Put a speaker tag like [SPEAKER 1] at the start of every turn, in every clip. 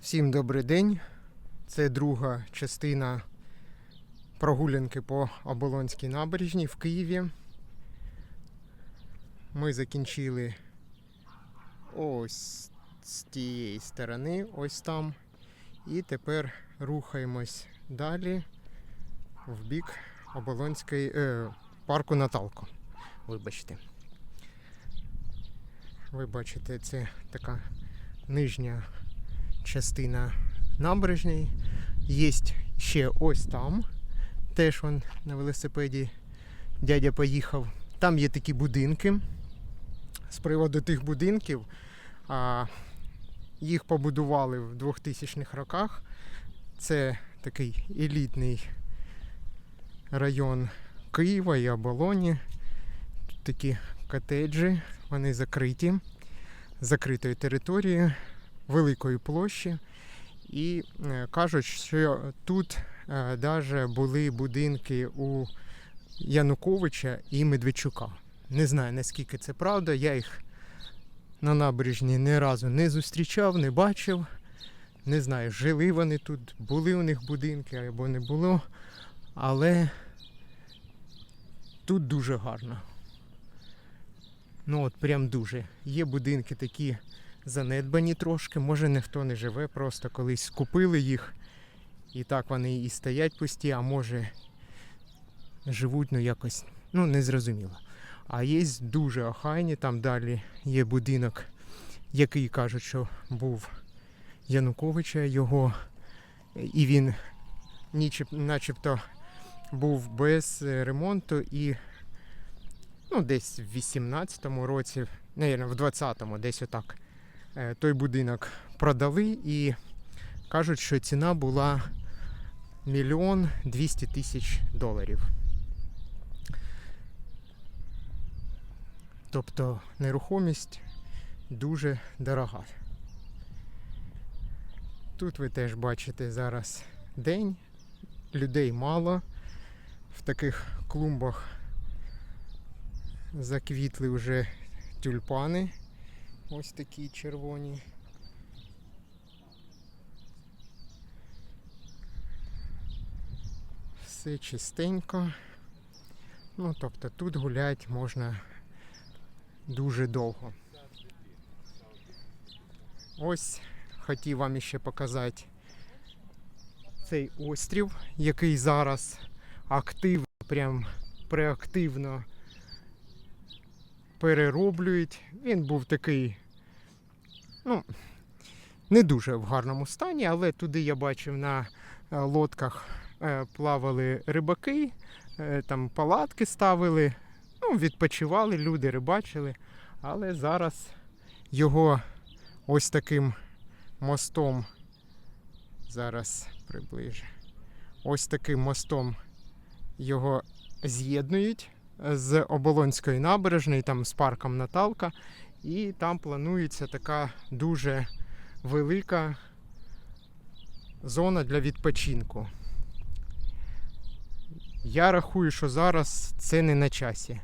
[SPEAKER 1] Всім добрий день. Це друга частина прогулянки по Оболонській набережній в Києві. Ми закінчили ось з тієї сторони, ось там. І тепер рухаємось далі в бік Оболонської е, парку Наталко. Вибачте. Ви бачите, це така нижня частина набережної. Є ще ось там. Теж он на велосипеді дядя поїхав. Там є такі будинки. З приводу тих будинків а, їх побудували в 2000-х роках. Це такий елітний район Києва і Оболоні. Тут такі котеджі, вони закриті, закритою територією великої площі. І е, кажуть, що тут е, даже були будинки у Януковича і Медведчука. Не знаю наскільки це правда. Я їх на набережні ні разу не зустрічав, не бачив. Не знаю, жили вони тут, були у них будинки або не було. Але тут дуже гарно. Ну от прям дуже. Є будинки такі занедбані трошки, може ніхто не живе, просто колись купили їх. І так вони і стоять пусті, а може живуть ну якось, ну незрозуміло. А є дуже охайні, там далі є будинок, який кажуть, що був Януковича його, і він начебто був без е, ремонту і ну, десь в 18-му році, навірно, в 20-му, десь отак. Е, Той будинок продали і кажуть, що ціна була мільйон 200 тисяч доларів. Тобто нерухомість дуже дорога. Тут ви теж бачите зараз день, людей мало. В таких клумбах заквітли вже тюльпани. Ось такі червоні. Все чистенько. Ну, тобто тут гуляти можна дуже довго. Ось хотів вам ще показати цей острів, який зараз активно, прям преактивно перероблюють. Він був такий, ну, не дуже в гарному стані, але туди я бачив на е, лодках е, плавали рибаки, е, там палатки ставили, ну, відпочивали, люди рибачили. Але зараз його ось таким мостом, зараз приближу, ось таким мостом його з'єднують з Оболонської набережної, там з парком Наталка. І там планується така дуже велика зона для відпочинку. Я рахую, що зараз це не на часі.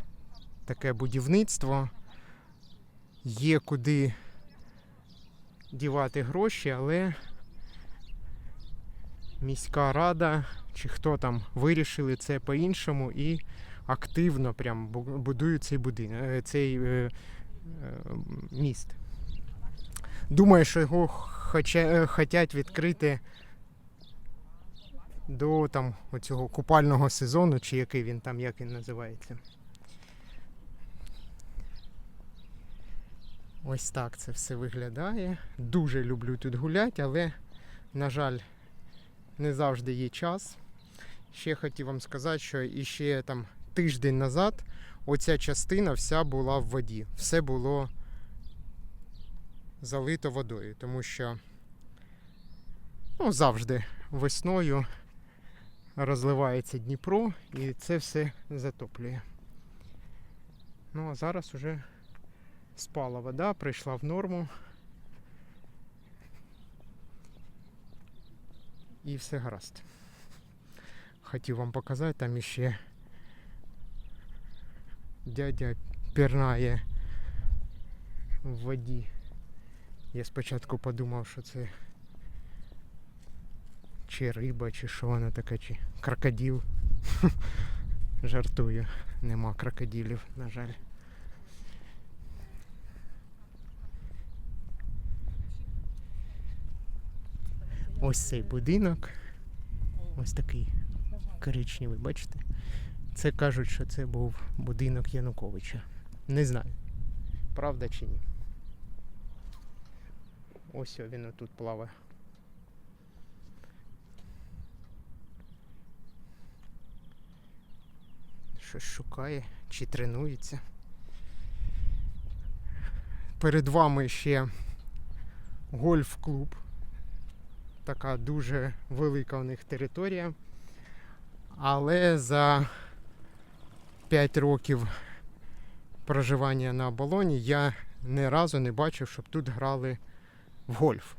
[SPEAKER 1] Таке будівництво. Є куди дівати гроші, але міська рада чи хто там вирішили це по-іншому і активно прям бу- будують цей будинок, е, цей е, е, міст. Думаю, що його хотять відкрити до там оцього купального сезону, чи який він там, як він називається. Ось так це все виглядає. Дуже люблю тут гуляти, але, на жаль, не завжди є час. Ще хотів вам сказати, що іще там тиждень назад оця частина вся була в воді. Все було залито водою, тому що ну, завжди весною розливається Дніпро і це все затоплює. Ну а зараз уже спала вода, прийшла в норму. І все гаразд. Хотів вам показати, там іще дядя пірнає в воді. Я спочатку подумав, що це чи риба, чи що воно таке, чи крокодил. Жартую, нема крокодилів, на жаль. Ось цей будинок. Ось такий коричневий, бачите? Це кажуть, що це був будинок Януковича. Не знаю, правда чи ні. Ось він отут плаває. Щось шукає чи тренується. Перед вами ще гольф-клуб. Така дуже велика у них територія. Але за 5 років проживання на оболоні я ні разу не бачив, щоб тут грали в гольф.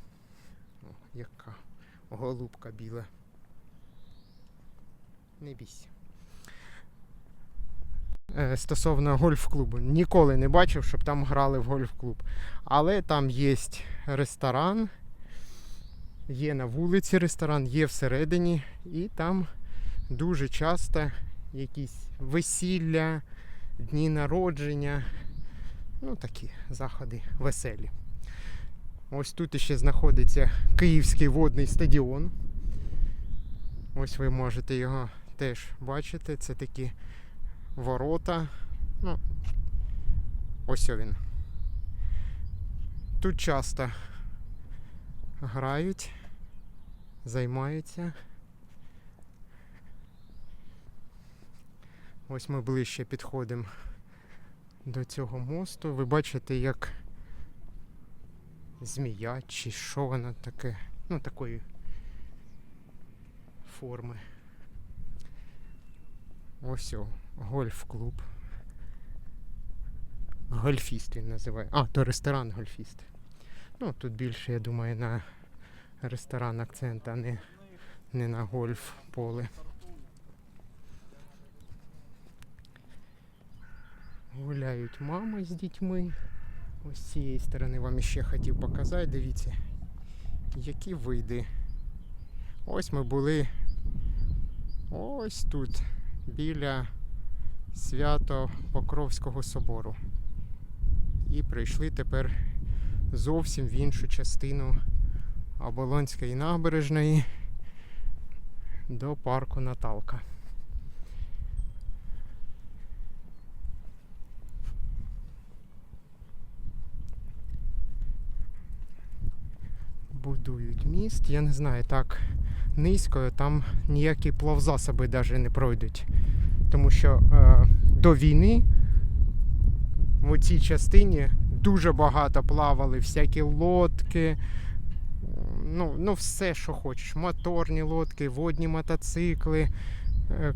[SPEAKER 1] О, яка голубка біла. Не бійся. Е, Стосовно гольф-клубу. Ніколи не бачив, щоб там грали в гольф-клуб. Але там є ресторан, є на вулиці ресторан, є всередині, і там дуже часто якісь весілля, дні народження, ну такі заходи веселі. Ось тут ще знаходиться Київський водний стадіон. Ось ви можете його теж бачити. Це такі ворота. Ну, ось він. Тут часто грають, займаються. Ось ми ближче підходимо до цього мосту. Ви бачите, як змія чи що воно таке. Ну, такої форми. Ось о, гольф-клуб. Гольфіст він називає. А, то ресторан гольфіст. Ну, тут більше, я думаю, на ресторан акцент, а не, не на гольф поле. Гуляють мами з дітьми. Ось з цієї сторони вам ще хотів показати. Дивіться, які види. Ось ми були ось тут, біля свято Покровського собору. І прийшли тепер зовсім в іншу частину Оболонської набережної до парку Наталка. Будують міст. Я не знаю, так низько, там ніякі плавзасоби навіть не пройдуть. Тому що е, до війни в цій частині дуже багато плавали всякі лодки. Ну, ну все, що хочеш. Моторні лодки, водні мотоцикли, е,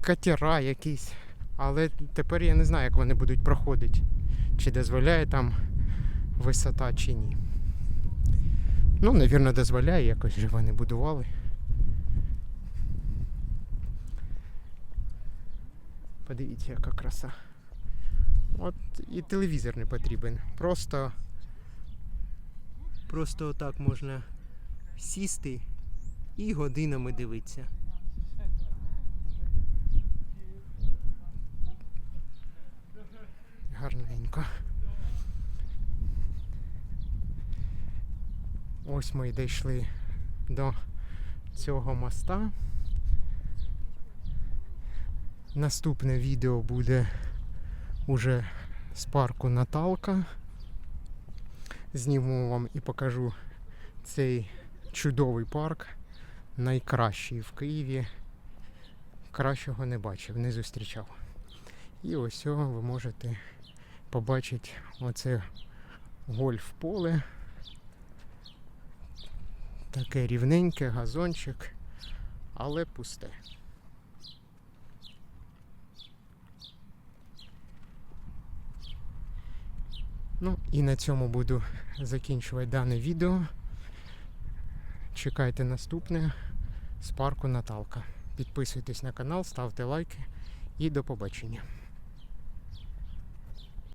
[SPEAKER 1] катера якісь. Але тепер я не знаю, як вони будуть проходити. Чи дозволяє там висота, чи ні. Ну, навірно, дозволяє, якось же вони будували. Подивіться, яка краса. От і телевізор не потрібен. Просто. Просто отак можна сісти і годинами дивитися. Гарненько. Ось ми й дійшли до цього моста. Наступне відео буде уже з парку Наталка. Зніму вам і покажу цей чудовий парк. Найкращий в Києві. Кращого не бачив, не зустрічав. І ось о, ви можете побачити оце гольф-поле. Таке рівненьке, газончик, але пусте. Ну і на цьому буду закінчувати дане відео. Чекайте наступне з парку Наталка. Підписуйтесь на канал, ставте лайки і до побачення.